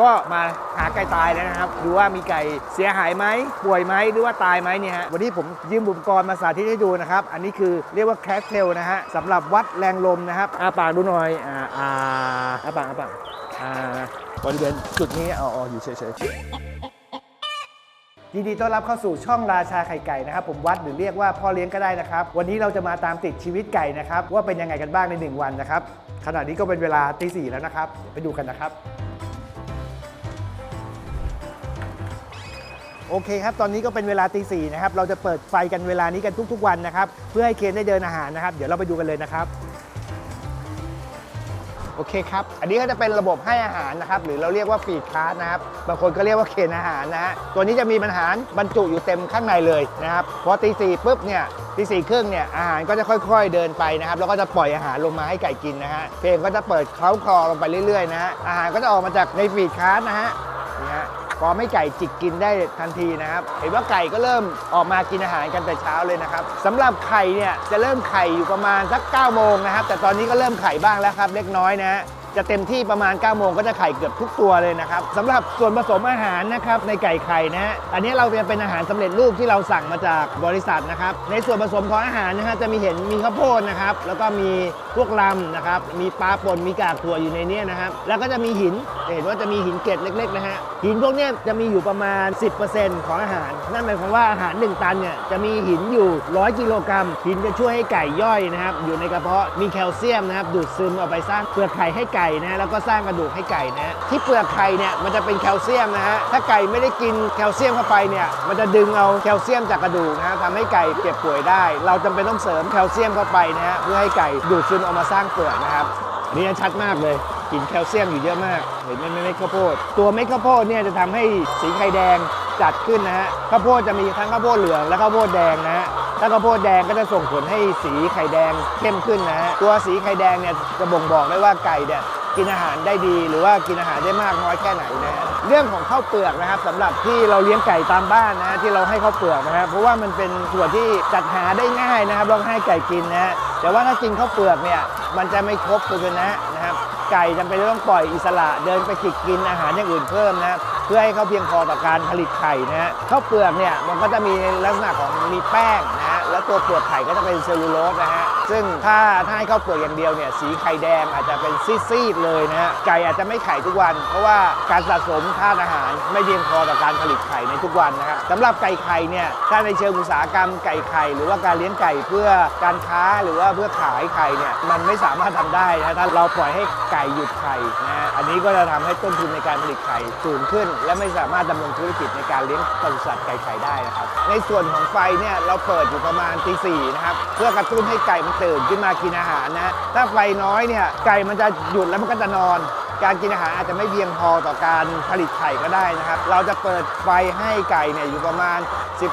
ก็มาหาไก่ตายแล้วนะครับ ดูว่ามีไก่เสียหายไหมป่วยไหมหรือว่าตายไหมเนี่ยฮะวันนี้ผมยืมอุปกรณ์มาสาธิตให้ดูนะครับ อันนี้คือเรียกว่าแคสเทลนะฮะสำหรับวัดแรงลมนะครับอาปากดูหน่อยอ่าอ่าอาปากอาปากอ่าบริเวณจุดนี้เอาเอาอยู่เฉยๆยินดีต้อนรับเข้าสู่ช่องราชาไข่ไก่นะครับ ผมวัดหรือเรียกว่าพ่อเลี้ยงก็ได้นะครับ วันนี้เราจะมาตามติดชีวิตไก่นะครับ ว่าเป็นยังไงกันบ้างใน 1 วันนะครับขณะนี้ก็เป็นเวลาตีสี่แล้วนะครับ ไปดูกันนะครับ โอเคครับ ตอนนี้ก็เป็นเวลาตีสี่นะครับ เราจะเปิดไฟกันเวลานี้กันทุก ๆ วันนะครับ เพื่อให้เคนได้เดินอาหารนะครับ เดี๋ยวเราไปดูกันเลยนะครับ โอเคครับ อันนี้ก็จะเป็นระบบให้อาหารนะครับ หรือเราเรียกว่าฟีดคาร์นะครับ บางคนก็เรียกว่าเคนอาหารนะฮะ ตัวนี้จะมีอาหารบรรจุอยู่เต็มข้างในเลยนะครับ พอตีสี่ปุ๊บเนี่ยตีสี่ครึ่งเนี่ยอาหารก็จะค่อยๆเดินไปนะครับแล้วก็จะปล่อยอาหารลงมาให้ไก่กินนะฮะเพลงก็จะเปิดเคล้าคลอลงไปเรื่อยๆนะฮะอาหารก็จะออกมาจากในฟีดคาร์นะฮะ พอไม่ไก่จิกกินได้ทันทีนะครับเห็นว่าไก่ก็เริ่มออกมากินอาหารกันแต่เช้าเลยนะครับสำหรับไข่เนี่ยจะเริ่มไข่อยู่ประมาณสัก9โมงนะครับแต่ตอนนี้ก็เริ่มไข่บ้างแล้วครับเล็กน้อยนะฮะ จะเต็มที่ประมาณ 9 โมงก็จะไข่เกือบทุกตัวเลยนะครับสำหรับส่วนผสมอาหารนะครับในไก่ไข่นะฮะอันนี้เราจะเป็นอาหารสำเร็จรูปที่เราสั่งมาจากบริษัทนะครับในส่วนผสมของอาหารนะฮะจะมีเห็นมีข้าวโพดนะครับแล้วก็มีพวกลำนะครับมีปลาป่นมีกากถั่วอยู่ในนี้นะครับแล้วก็จะมีหินเห็นว่าจะมีหินเกล็ดเล็กๆนะฮะหินพวกนี้จะมีอยู่ประมาณ 10%ของอาหาร นั่นหมายความว่าอาหาร 1 ตันเนี่ยจะมีหินอยู่ 100 กิโลกรัมหินจะช่วยให้ไก่ย่อยนะครับอยู่ในกระเพาะมีแคลเซียมนะครับดูดซึมเอาไปสร้างเปลือกไข่ให้ไก่นะแล้วก็สร้างกระดูกให้ไก่นะที่เปลือกไข่เนี่ยมันจะเป็นแคลเซียมนะฮะถ้าไก่ไม่ได้กินแคลเซียมเข้าไปเนี่ยมันจะดึงเอาแคลเซียมจากกระดูกนะฮะทำให้ไก่เจ็บป่วยได้ เราจำเป็นต้องเสริมแคลเซียมเข้าไปนะฮะเพื่อให้ไก่ดูดซึมเอามาสร้างเปลือกนะครับอันนี้ชัดมากเลยกลิ่นแคลเซียมอยู่เยอะมาก เห็นไหมเม็ดข้าวโพด ตัวเม็ดข้าวโพดเนี่ยจะทำให้สีไข่แดงจัดขึ้นนะฮะข้าวโพดจะมีทั้งข้าวโพดเหลืองและข้าวโพดแดงนะฮะ ถ้าข้าวโพดแดงก็จะส่งผลให้สีไข่แดงเข้มขึ้นนะฮะตัวสีไข่แดงเนี่ยจะบ่งบอกได้ว่าไก่เนี่ยกินอาหารได้ดีหรือว่ากินอาหารได้มากน้อยแค่ไหนนะฮะเรื่องของข้าวเปลือกนะครับสำหรับที่เราเลี้ยงไก่ตามบ้านนะฮะที่เราให้ข้าวเปลือกนะฮะเพราะว่ามันเป็นส่วนที่จัดหาได้ง่ายนะครับเราให้ไก่กินนะฮะแต่ว่าถ้ากินข้าวเปลือกเนี่ยมันจะไม่ครบคุณชนะนะครับ ไก่จำเป็นจะต้องปล่อยอิสระเดินไปจิกกินอาหารอย่างอื่นเพิ่มนะเพื่อให้เขาเพียงพอต่อการผลิตไข่นะฮะข้าวเปลือกเนี่ยมันก็จะมีลักษณะของมีแป้งนะ แล้วตัวเปลือกไข่ก็จะเป็นเซลลูโลสนะฮะ ซึ่งถ้าถ้าให้ข้าวเปลือกอย่างเดียวเนี่ยสีไข่แดงอาจจะเป็นซีดๆเลยนะฮะ ไก่อาจจะไม่ไข่ทุกวัน เพราะว่าการสะสมธาตุอาหารไม่เพียงพอต่อการผลิตไข่ในทุกวันนะครับสำหรับไก่ไข่เนี่ยถ้าในเชิงอุตสาหกรรมไก่ไข่หรือว่าการเลี้ยงไก่เพื่อการค้าหรือว่าเพื่อขายไข่เนี่ยมันไม่สามารถทำได้นะถ้าเราปล่อยให้ไก่หยุดไข่นะฮะอันนี้ก็จะทำให้ต้นทุนในการผลิตไข่สูงขึ้น และไม่สามารถดำรงธุรกิจในการเลี้ยงปศุสัตว์ไก่ไข่ได้นะครับในส่วนของไฟเนี่ยเราเปิดอยู่ประมาณตีสี่นะครับเพื่อกระตุ้นให้ไก่มันตื่นขึ้นมากินอาหารนะถ้าไฟน้อยเนี่ยไก่มันจะหยุดแล้วมันก็จะนอน การกินอาหารอาจจะไม่เพียงพอต่อการผลิตไข่ก็ได้นะครับ เราจะเปิดไฟให้ไก่เนี่ยอยู่ประมาณ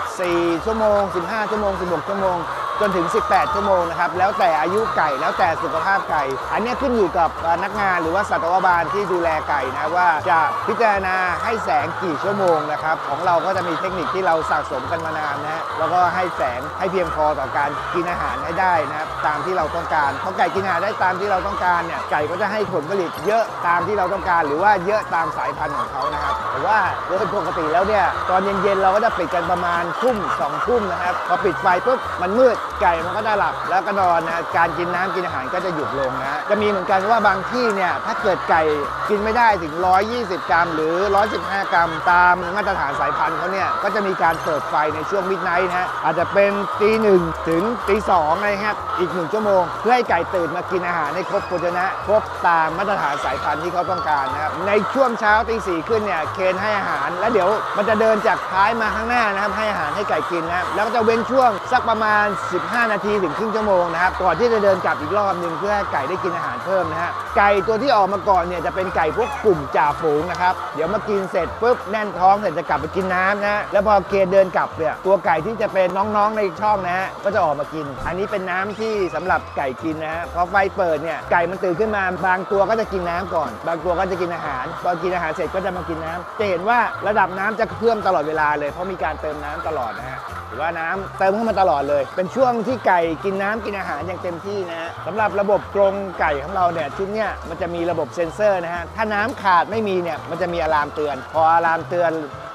14 ชั่วโมง 15 ชั่วโมง 16 ชั่วโมง จนถึง 18 ชั่วโมงนะครับ แล้วแต่อายุไก่ แล้วแต่สุขภาพไก่ อันนี้ขึ้นอยู่กับนักงานหรือว่าสัตวบาลที่ดูแลไก่นะว่าจะพิจารณาให้แสงกี่ชั่วโมงนะครับ ของเราก็จะมีเทคนิคที่เราสะสมกันมานานนะฮะแล้วก็ให้แสงให้เพียงพอต่อการกินอาหารให้ได้นะครับ ตามที่เราต้องการเพอไก่กินอาหารได้ตามที่เราต้องการเนี่ยไก่ก็จะให้ผลผลิตเยอะตามที่เราต้องการ หรือว่าเยอะตามสายพันธุ์ของเขานะครับแต่ว่าโดยปกติแล้วเนี่ยตอนเย็นๆเราก็จะปิดกันประมาณทุ่มสองทุ่มนะครับพอปิดไฟปุ๊บมันมืด ไก่มันก็จะหลับแล้วก็นอนนะการกินน้ำกินอาหารก็จะหยุดลงนะจะมีเหมือนกันว่าบางที่เนี่ยถ้าเกิดไก่กินไม่ได้ถึง 120 กรัม หรือ 115 กรัม ตามมาตรฐานสายพันธุ์เขาเนี่ยก็จะมีการเปิดไฟในช่วงมิดไนท์นะฮะอาจจะเป็นตีหนึ่งถึงตีสองอะไรครับอีกหนึ่งชั่วโมง เพื่อให้ไก่ตื่นมากินอาหารให้ครบโภชนะ ครบตามมาตรฐานสายพันธุ์ที่เขาต้องการนะครับในช่วงเช้าตีสี่ขึ้นเนี่ยเคนให้อาหาร แล้วเดี๋ยวมันจะเดินจากท้ายมาข้างหน้านะครับให้อาหารให้ไก่กินนะครับแล้วก็จะเว้นช่วงสักประมาณ 15นาทีถึงครึ่งชั่วโมงนะครับก่อนที่จะเดินกลับอีกรอบหนึ่งเพื่อให้ไก่ได้กินอาหารเพิ่มนะฮะไก่ตัวที่ออกมาก่อนเนี่ยจะเป็นไก่พวกกลุ่มจ่าฝูงนะครับเดี๋ยวมากินเสร็จปุ๊บแน่นท้องเสร็จจะกลับไปกินน้ำนะฮะแล้วพอเคเดินกลับเนี่ยตัวไก่ที่จะเป็นน้องๆในช่องนะฮะก็จะออกมากิน อันนี้เป็นน้ำที่สำหรับไก่กินนะฮะพอไฟเปิดเนี่ยไก่มันตื่นขึ้นมาบางตัวก็จะกินน้ำก่อน บางตัวก็จะกินอาหารพอกินอาหารเสร็จก็จะมากินน้ำจะเห็นว่าระดับน้ำจะเพิ่มตลอดเวลาเลยเพราะมีการเติมน้ำตลอดนะฮะหรือว่าน้ำเติมเข้ามาตลอดเลย เป็นช่วงที่ไก่กินน้ำกินอาหารอย่างเต็มที่นะฮะสำหรับระบบกรงไก่ของเราเนี่ยชุดเนี้ยมันจะมีระบบเซ็นเซอร์นะฮะถ้าน้ำขาดไม่มีเนี่ยมันจะมีอะลามเตือน พออะลามเตือน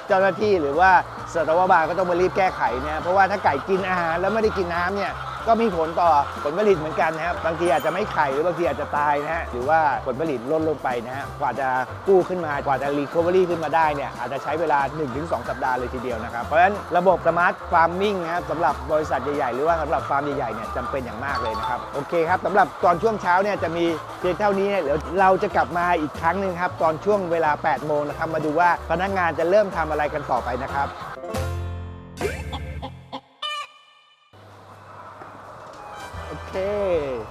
เจ้าหน้าที่หรือว่าสัตวบาลก็ต้องมารีบแก้ไขเนี่ยเพราะว่าถ้าไก่กินอาหารแล้วไม่ได้กินน้ำเนี่ย ก็มีผลต่อผลผลิตเหมือนกันนะครับบางทีอาจจะไม่ไข่หรือบางทีอาจจะตายนะฮะหรือว่าผลผลิตลดลงไปนะฮะกว่าจะกู้ขึ้นมากว่าจะรีคอเวอรี่ขึ้นมาได้เนี่ยอาจจะใช้เวลา 1-2 สัปดาห์เลยทีเดียวนะครับเพราะฉะนั้นระบบสมาร์ทฟาร์มมิ่งนะครับสำหรับบริษัทใหญ่ๆหรือว่าสำหรับฟาร์มใหญ่ๆเนี่ยจำเป็นอย่างมากเลยนะครับโอเคครับสำหรับตอนช่วงเช้าเนี่ยจะมีเพียงเท่านี้เนี่ยเดี๋ยวเราจะกลับมาอีกครั้งหนึ่งครับตอนช่วงเวลา 8 โมงนะครับมาดูว่าพนักงานจะเริ่มทำอะไรกันต่อไปนะครับ เค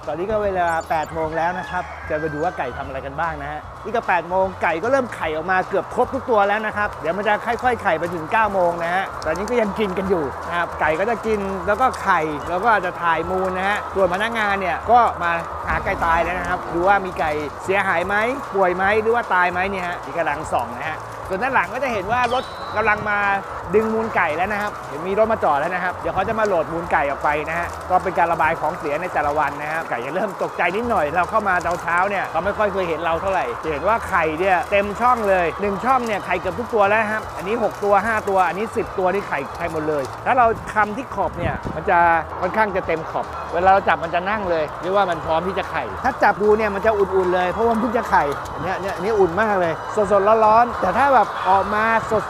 ตอนนี้ก็เวลา8โมงแล้วนะครับ จะมาดูว่าไก่ทำอะไรกันบ้างนะฮะ นี่ก็8โมงไก่ก็เริ่มไข่ออกมาเกือบครบทุกตัวแล้วนะครับ เดี๋ยวมันจะค่อยๆไข่ไปถึง9โมงนะฮะ ตอนนี้ก็ยังกินกันอยู่นะครับ ไก่ก็จะกินแล้วก็ไข่แล้วก็อาจจะถ่ายมูลนะฮะ ส่วนพนักงานเนี่ยก็มาหาไก่ตายแล้วนะครับ ดูว่ามีไก่เสียหายไหมป่วยไหมหรือว่าตายไหมเนี่ยฮะนี่กำลังส่องนะฮะ ส่วนด้านหลังก็จะเห็นว่ารถกำลังมาดึงมูลไก่แล้วนะครับ เห็นมีรถมาจอดแล้วนะครับ เดี๋ยวเขาจะมาโหลดมูลไก่ออกไปนะฮะ ก็เป็นการระบายของเสียในแต่ละวันนะครับ ไก่จะเริ่มตกใจนิดหน่อย เราเข้ามาตอนเช้าเนี่ยเขาไม่ค่อยเคยเห็นเราเท่าไหร่ จะเห็นว่าไข่เนี่ยเต็มช่องเลยหนึ่งช่องเนี่ยไข่เกือบทุกตัวแล้วนะครับ อันนี้ 6 ตัว 5 ตัว อันนี้ 10 ตัวนี่ไข่ไข่หมดเลย ถ้าเราคำที่ขอบเนี่ยมันจะค่อนข้างจะเต็มขอบ เวลาเราจับมันจะนั่งเลยเรียกว่ามันพร้อมที่จะไข่ ถ้าจับดูเนี่ยมันจะอุ่นๆเลย เพราะว่ามันเพิ่งจะไข่เนี่ยเนี่ยอันนี้อุ่นมากเลย สดๆร้อนๆแต่ถ้าแบบออกมา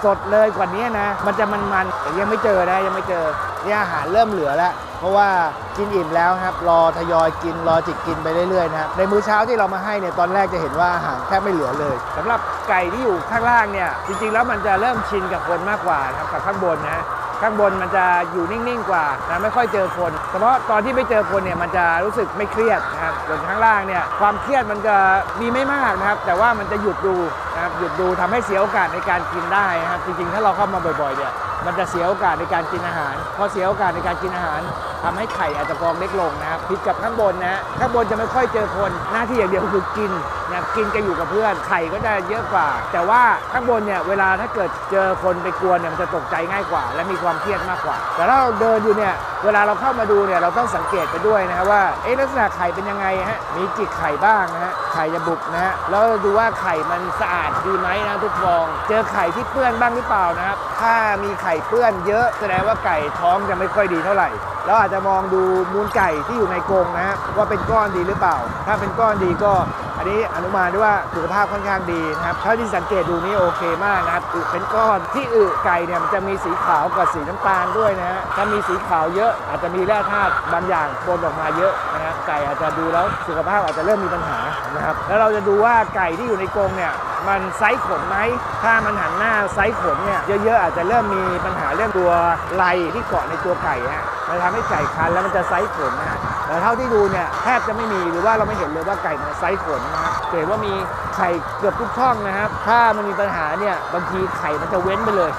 สดๆเลยกว่านี้นะ มันจะมันๆแต่ยังไม่เจอนะยังไม่เจอเนี่ยอาหารเริ่มเหลือแล้ว เพราะว่ากินอิ่มแล้วครับ รอทยอยกินรอจิกกินไปเรื่อยๆนะครับในมื้อเช้าที่เรามาให้เนี่ยตอนแรกจะเห็นว่าอาหารแทบไม่เหลือเลยสำหรับไก่ที่อยู่ข้างล่างเนี่ยจริงๆแล้วมันจะเริ่มชินกับคนมากกว่านะครับกับข้างบนนะ ข้างบนมันจะอยู่นิ่งๆกว่านะไม่ค่อยเจอคนเฉพาะตอนที่ไม่เจอคนเนี่ยมันจะรู้สึกไม่เครียดนะครับส่วนข้างล่างเนี่ยความเครียดมันจะมีไม่มากนะครับ แต่ว่ามันจะหยุดดูนะครับหยุดดูทำให้เสียโอกาสในการกินได้นะครับจริงๆ ถ้าเราเข้ามาบ่อยๆเนี่ย มันจะเสียโอกาสในการกินอาหาร พอเสียโอกาสในการกินอาหารทำให้ไข่อาจจะฟองเล็กลงนะครับผิดกับข้างบนนะข้างบนจะไม่ค่อยเจอคน หน้าที่อย่างเดียวคือกินนะกินจะอยู่กับเพื่อน ไข่ก็จะเยอะกว่า แต่ว่าข้างบนเนี่ยเวลาถ้าเกิดเจอคนไปกวนเนี่ยมันจะตกใจง่ายกว่า และมีความเครียดมากกว่า แต่ถ้าเราเดินอยู่เนี่ยเวลาเราเข้ามาดูเนี่ยเราต้องสังเกตไปด้วยนะครับว่าเอ๊ะลักษณะไข่เป็นยังไงฮะมีจิกไข่บ้างนะฮะไข่จะบุกนะฮะแล้วดูว่าไข่มันสะอาดดีไหมนะทุกฟอง เจอไข่ที่เปื้อนบ้างหรือเปล่านะครับ ถ้ามีไข่เปื้อนเยอะแสดงว่าไก่ท้องจะไม่ค่อยดีเท่าไหร่เราอาจจะมองดูมูลไก่ที่อยู่ในกรงนะฮะว่าเป็นก้อนดีหรือเปล่า ถ้าเป็นก้อนดีก็ อันนี้อนุมานได้ว่าสุขภาพค่อนข้างดีนะครับเท่าที่สังเกตดูนี่โอเคมากนะครับอึเป็นก้อนที่อึไก่เนี่ยมันจะมีสีขาวกับสีน้ำตาลด้วยนะฮะถ้ามีสีขาวเยอะอาจจะมีแร่ธาตุบางอย่างปนออกมาเยอะนะฮะไก่อาจจะดูแล้วสุขภาพอาจจะเริ่มมีปัญหา นะครับ แล้วเราจะดูว่าไก่ที่อยู่ในกรงเนี่ยมันไซส์ขนไหม ถ้ามันหันหน้าไซส์ขนเนี่ยเยอะๆอาจจะเริ่มมีปัญหาเรื่องตัวไหลที่เกาะในตัวไก่ฮะมันทำให้ไก่คันแล้วมันจะไซส์ขนนะฮะแต่เท่าที่ดูเนี่ยแทบจะไม่มีหรือว่าเราไม่เห็นเลยว่าไก่มันไซส์ขนนะครับจะเห็นว่ามีไข่เกือบทุกช่องนะครับ ถ้ามันมีปัญหาเนี่ยบางทีไข่มันจะเว้นไปเลย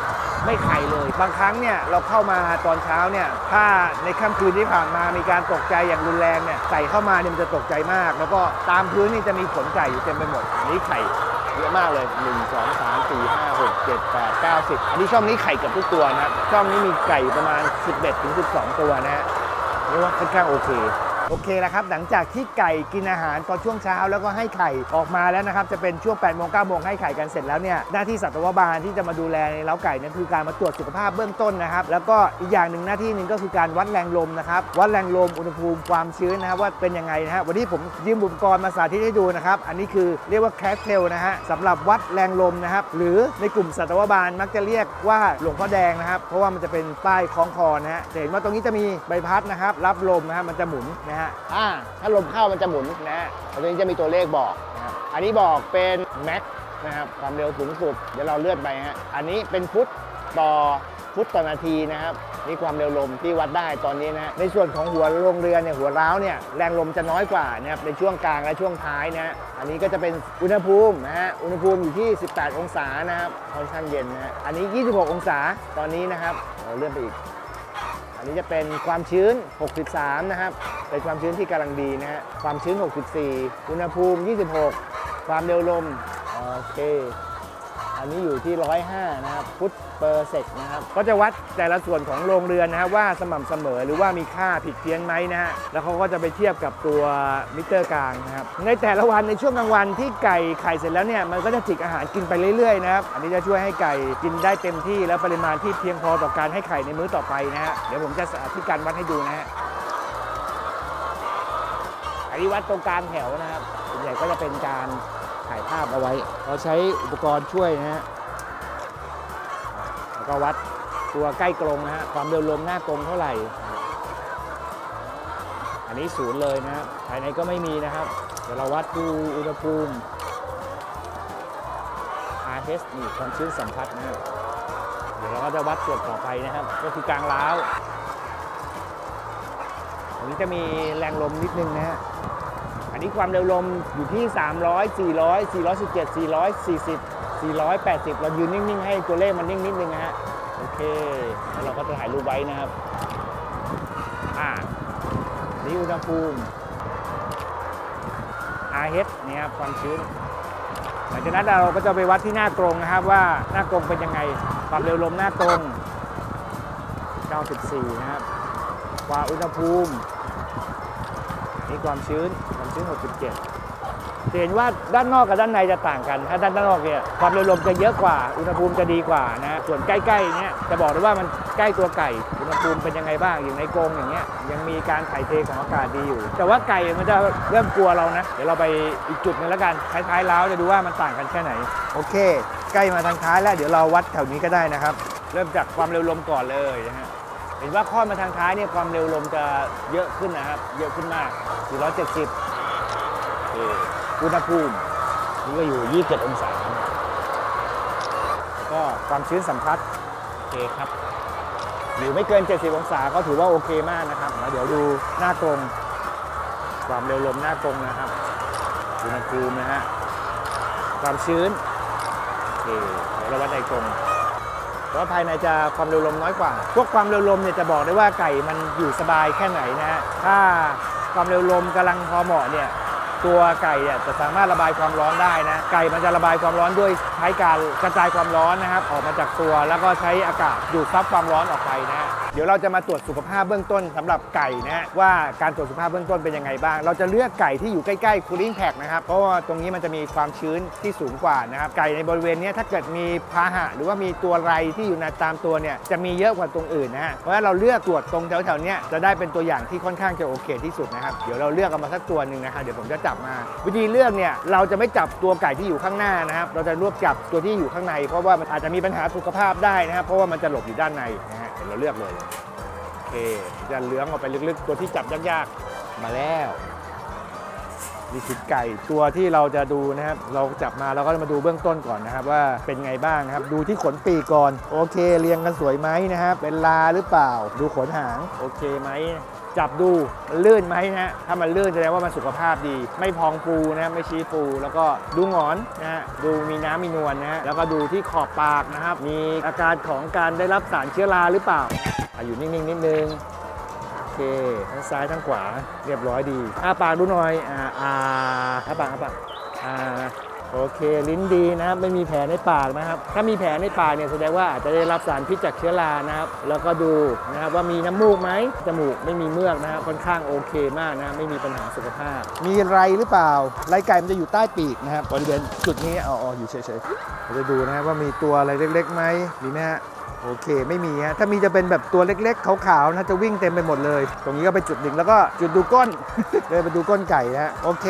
ไม่ไข่เลย บางครั้งเนี่ยเราเข้ามาตอนเช้าเนี่ยถ้าในค่ำคืนที่ผ่านมามีการตกใจอย่างรุนแรงเนี่ยไก่เข้ามาเนี่ยมันจะตกใจมาก แล้วก็ตามพื้นนี่จะมีขนไก่อยู่เต็มไปหมดอันนี้ไข่เยอะมากเลย 1 2 3 4 5 6 7 8 9 10อันนี้ช่องนี้ไข่เกือบทุกตัวนะครับช่องนี้มีไก่ประมาณ 11ถึง12 ตัวนะฮะเรียกว่าค่อนข้างโอเค โอเคแล้วครับ หลังจากที่ไก่กินอาหารตอนช่วงเช้าแล้วก็ให้ไข่ออกมาแล้วนะครับ จะเป็นช่วง8โมง9โมงให้ไข่กันเสร็จแล้วเนี่ยหน้าที่สัตวบาลที่จะมาดูแลในเล้าไก่เนี่ยคือการมาตรวจสุขภาพเบื้องต้นนะครับ แล้วก็อีกอย่างหนึ่งหน้าที่หนึ่งก็คือการวัดแรงลมนะครับ วัดแรงลมอุณหภูมิความชื้นนะครับว่าเป็นยังไงนะฮะวันนี้ผมยืมอุปกรณ์มาสาธิตให้ดูนะครับ อันนี้คือเรียกว่าแคสเทลนะฮะสำหรับวัดแรงลมนะครับหรือในกลุ่มสัตวบาลมักจะเรียกว่าหลวงพ่อแดงนะครับ เพราะว่ามันจะเป็นป้ายคล้องคอนะฮะจะเห็นว่าตรงนี้จะมีใบพัดนะครับรับลมนะฮะมันจะหมุนนะฮะอ่าถ้าลมเข้ามันจะหมุนนะฮะตรงนี้จะมีตัวเลขบอกนะครับอันนี้บอกเป็นแม็กนะครับความเร็วสูงสุดเดี๋ยวเราเลื่อนไปฮะอันนี้เป็นฟุตต่อฟุตต่อนาทีนะครับนี่ความเร็วลมที่วัดได้ตอนนี้นะฮะในส่วนของหัวโรงเรือเนี่ยหัวร้าวเนี่ยแรงลมจะน้อยกว่านะครับในช่วงกลางและช่วงท้ายนะฮะอันนี้ก็จะเป็นอุณหภูมินะฮะอุณหภูมิอยู่ที่ 18 องศานะครับค่อนข้างเย็นนะฮะอันนี้ 26 องศาตอนนี้นะครับเราเลื่อนไปอีก อันนี้จะเป็นความชื้น 63 นะครับ เป็นความชื้นที่กำลังดีนะฮะ ความชื้น 64 อุณหภูมิ 26 ความเร็วลม โอเค อันนี้อยู่ที่ 105 นะครับฟุตเปอร์เซกนะครับ ก็จะวัดแต่ละส่วนของโรงเรือนนะครับว่าสม่ำเสมอหรือว่ามีค่าผิดเพี้ยนไหมนะฮะ แล้วเขาก็จะไปเทียบกับตัวมิเตอร์กลางนะครับ ในแต่ละวันในช่วงกลางวันที่ไก่ไข่เสร็จแล้วเนี่ยมันก็จะจิกอาหารกินไปเรื่อยๆนะครับ อันนี้จะช่วยให้ไก่กินได้เต็มที่และปริมาณที่เพียงพอต่อการให้ไข่ในมื้อต่อไปนะฮะ เดี๋ยวผมจะสาธิตการวัดให้ดูนะฮะ อันนี้วัดตรงกลางแถวนะครับส่วนใหญ่ก็จะเป็นการถ่ายภาพเอาไว้ เราใช้อุปกรณ์ช่วยนะฮะแล้วก็วัดตัวใกล้กรงนะฮะความเร็วลมหน้ากรงเท่าไหร่ อันนี้ศูนย์เลยนะครับภายในก็ไม่มีนะครับ เดี๋ยวเราวัดดูอุณหภูมิ RH นี่ความชื้นสัมผัสนะครับเดี๋ยวเราก็จะวัดส่วนต่อไปนะครับ ก็คือกลางล้าว นี้จะมีแรงลมนิดนึงนะฮะ อันนี้ความเร็วลมอยู่ที่ 300 400 417 440 480 เรายืนนิ่ง ๆ ให้ตัวเลขมันนิ่งนิดนึงนะฮะ โอเค แล้วเราก็จะถ่ายรูปไว้นะครับ อ่า นี่อุณหภูมิ RH เนี่ยครับความชื้นหลังจากนั้นเราก็จะไปวัดที่หน้ากรงนะครับว่าหน้ากรงเป็นยังไง ความเร็วลมหน้ากรง 94 นะครับ กว่าอุณหภูมิ นี่ความชื้นความชื้น 67จะเห็นว่าด้านนอกกับด้านในจะต่างกัน ถ้าด้านนอกเนี่ยความเร็วลมจะเยอะกว่า อุณหภูมิจะดีกว่านะ ส่วนใกล้ๆเนี้ยจะบอกได้ว่ามันใกล้ตัวไก่ อุณหภูมิเป็นยังไงบ้าง อย่างในกรงอย่างเงี้ยยังมีการถ่ายเทของอากาศดีอยู่ แต่ว่าไก่มันจะเริ่มกลัวเรานะ เดี๋ยวเราไปอีกจุดหนึงแล้วกันท้ายๆแล้วจะดูว่ามันต่างกันแค่ไหน โอเค ใกล้มาทางท้ายแล้วเดี๋ยวเราวัดแถวนี้ก็ได้นะครับ เริ่มจากความเร็วลมก่อนเลยนะฮะ เห็นว่าค่อนมาทางท้ายเนี่ยความเร็วลมจะเยอะขึ้นนะครับ เยอะขึ้นมาก 470อุณหภูมินี่ก็อยู่ 27 องศาแล้วก็ความชื้นสัมผัสโอเคครับ อยู่ไม่เกิน 70 องศาก็ถือว่าโอเคมากนะครับแล้วเดี๋ยวดูหน้ากรง ความเร็วลมหน้ากรงนะครับ อุณหภูมินะฮะ ความชื้น โอเค เดี๋ยวเราวัดในกรง แต่ว่าภายในจะความเร็วลมน้อยกว่า พวกความเร็วลมเนี่ยจะบอกได้ว่าไก่มันอยู่สบายแค่ไหนนะฮะถ้าความเร็วลมกำลังพอเหมาะเนี่ยตัวไก่เนี่ยจะสามารถระบายความร้อนได้นะไก่มันจะระบายความร้อนด้วยใช้การกระจายความร้อนนะครับ ออกมาจากตัวแล้วก็ใช้อากาศดูดซับความร้อนออกไปนะฮะ เดี๋ยวเราจะมาตรวจสุขภาพเบื้องต้นสำหรับไก่นะฮะว่าการตรวจสุขภาพเบื้องต้นเป็นยังไงบ้าง เราจะเลือกไก่ที่อยู่ใกล้ๆ cooling pack นะครับเพราะว่าตรงนี้มันจะมีความชื้นที่สูงกว่านะครับไก่ในบริเวณนี้ถ้าเกิดมีพาหะ หรือว่ามีตัวไรที่อยู่ในตามตัวเนี่ยจะมีเยอะกว่าตรงอื่นนะฮะเพราะฉะนั้นเราเลือกตรวจตรงแถวๆนี้จะได้เป็นตัวอย่างที่ค่อนข้างจะโอเคที่สุดนะครับเดี๋ยวเราเลือกเอามาสักตัวหนึ่งนะครับเดี๋ยวผมจะจับมา วิธีเลือกเนี่ยเราจะไม่จับตัวไก่ที่อยู่ข้างหน้านะครับเราจะรวบจับตัวที่อยู่ข้างใน เพราะว่ามันอาจจะมีปัญหาสุขภาพได้นะครับเพราะว่ามันจะหลบอยู่ด้านในนะฮะ เดี๋ยวเราเลือกเลยโอเคจะเลื้องออกไปลึกๆ ตัวที่จับยากๆ มาแล้ว นี่คือไก่ตัวที่เราจะดูนะครับ เราจับมาเราก็จะมาดูเบื้องต้นก่อนนะครับ ว่าเป็นไงบ้างนะครับ ดูที่ขนปีกก่อน โอเค เรียงกันสวยไหมนะครับ เป็นลาหรือเปล่า ดูขนหาง โอเคไหมจับดูมันลื่นไหมนะฮะถ้ามันลื่นแสดงว่ามันสุขภาพดี ไม่พองฟูนะไม่ชี้ฟูแล้วก็ดูหงอนนะฮะดูมีน้ำมีนวลนะฮะแล้วก็ดูที่ขอบปากนะครับ มีอาการของการได้รับสารเชื้อราหรือเปล่าออยู่นิ่งๆนิดนึง เคทั้งซ้ายทั้งขวาเรียบร้อยดีอ้าปากดูหน่อยอ่าอ่าอ้าปากอ้าปากอ่าโอเค ลิ้นดีนะครับไม่มีแผลในปากนะครับ ถ้ามีแผลในปากเนี่ยแสดงว่าอาจจะได้รับสารพิษจากเชื้อรานะครับ แล้วก็ดูนะครับว่ามีน้ำมูกไหมจมูกไม่มีเมือกนะครับค่อนข้างโอเคมากนะไม่มีปัญหาสุขภาพ มีไรหรือเปล่าไรไก่มันจะอยู่ใต้ปีกนะครับบริเวณจุดนี้อาเออยู่เฉยๆเราจะดูนะครับว่ามีตัวอะไรเล็กๆไหมมีไหมฮะ โอเคไม่มีฮะถ้ามีจะเป็นแบบตัวเล็กๆขาวๆนะจะวิ่งเต็มไปหมดเลย ตรงนี้ก็ไปจุดหนึ่งแล้วก็จุดดูก้นเดินไปดูก้นไก่นะฮะโอเค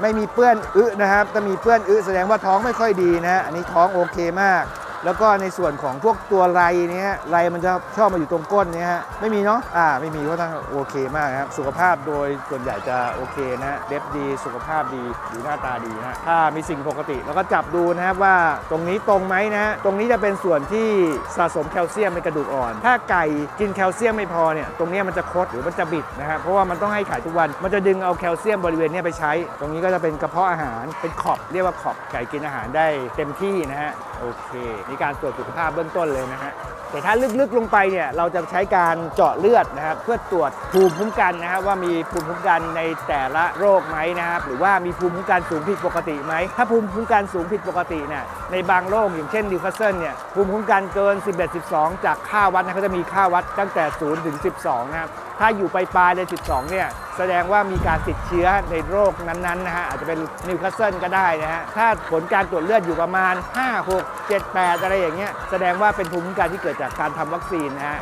ไม่มีเปื้อนอึนะครับถ้ามีเปื้อนอึแสดงว่าท้องไม่ค่อยดีนะอันนี้ท้องโอเคมาก แล้วก็ในส่วนของพวกตัวไรเนี้ยไรมันจะชอบมาอยู่ตรงก้นเนี้ยฮะไม่มีเนาะอ่าไม่มีก็ทั้งโอเคมากครับสุขภาพโดยส่วนใหญ่จะโอเคนะฮะเล็บดีสุขภาพดีดูหน้าตาดีนะถ้ามีสิ่งปกติเราก็จับดูนะครับว่าตรงนี้ตรงไหมนะฮะตรงนี้จะเป็นส่วนที่สะสมแคลเซียมในกระดูกอ่อน ถ้าไก่กินแคลเซียมไม่พอเนี่ยตรงนี้มันจะคดหรือมันจะบิดนะครับเพราะว่ามันต้องให้ไข่ทุกวัน มันจะดึงเอาแคลเซียมบริเวณนี้ไปใช้ ตรงนี้ก็จะเป็นกระเพาะอาหารเป็นขอบเรียกว่าขอบไก่กินอาหารได้เต็มที่นะฮะโอเคมีการตรวจสุขภาพเบื้องต้นเลยนะฮะแต่ถ้าลึกๆลงไปเนี่ยเราจะใช้การเจาะเลือดนะครับเพื่อตรวจภูมิคุ้มกันนะครับว่ามีภูมิคุ้มกันในแต่ละโรคไหมนะครับหรือว่ามีภูมิคุ้มกันสูงผิดปกติไหมถ้าภูมิคุ้มกันสูงผิดปกติเนี่ยในบางโรคอย่างเช่นนิวคาสเซิลเนี่ยภูมิคุ้มกันเกิน 11 12 จากค่าวัดนะเขาจะมีค่าวัดตั้งแต่ 0 ถึง 12 นะครับ ถ้าอยู่ปลายๆใน12 เนี่ย แสดงว่ามีการติดเชื้อในโรคนั้นๆนะฮะอาจจะเป็นนิวคาสเซิลก็ได้นะฮะถ้าผลการตรวจเลือดอยู่ประมาณ 5 6 7 8 อะไรอย่างเงี้ยแสดงว่าเป็นภูมิคุ้มกันที่เกิดจากการทำวัคซีนนะฮะ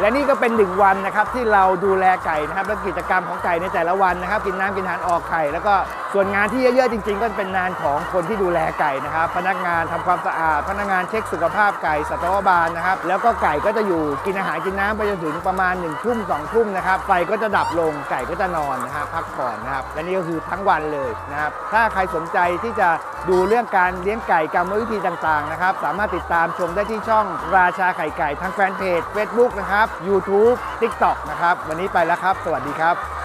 และนี่ก็เป็นหนึ่งวันนะครับที่เราดูแลไก่นะครับและกิจกรรมของไก่ในแต่ละวันนะครับ กินน้ำกินอาหารออกไข่แล้วก็ ส่วนงานที่เยอะๆจริง ๆ ก็เป็นงานของคนที่ดูแลไก่นะครับ พนักงานทำความสะอาด พนักงานเช็คสุขภาพไก่สัตวบาลนะครับ แล้วก็ไก่ก็จะอยู่กินอาหารกินน้ำไปจนถึงประมาณ1นึ่ทุ่มสองทุ่มนะครับไฟก็จะดับลงไก่ก็จะนอนนะฮะพักผ่อนนะครับและนี่ก็คือทั้งวันเลยนะครับถ้าใครสนใจที่จะดูเรื่องการเลี้ยงไก่กรรมวิธีต่างๆนะครับสามารถติดตามชมได้ที่ช่องราชาไข่ไก่ทางแฟนเพจ Facebook นะครับ YouTube TikTok นะครับวันนี้ไปแล้วครับ สวัสดีครับ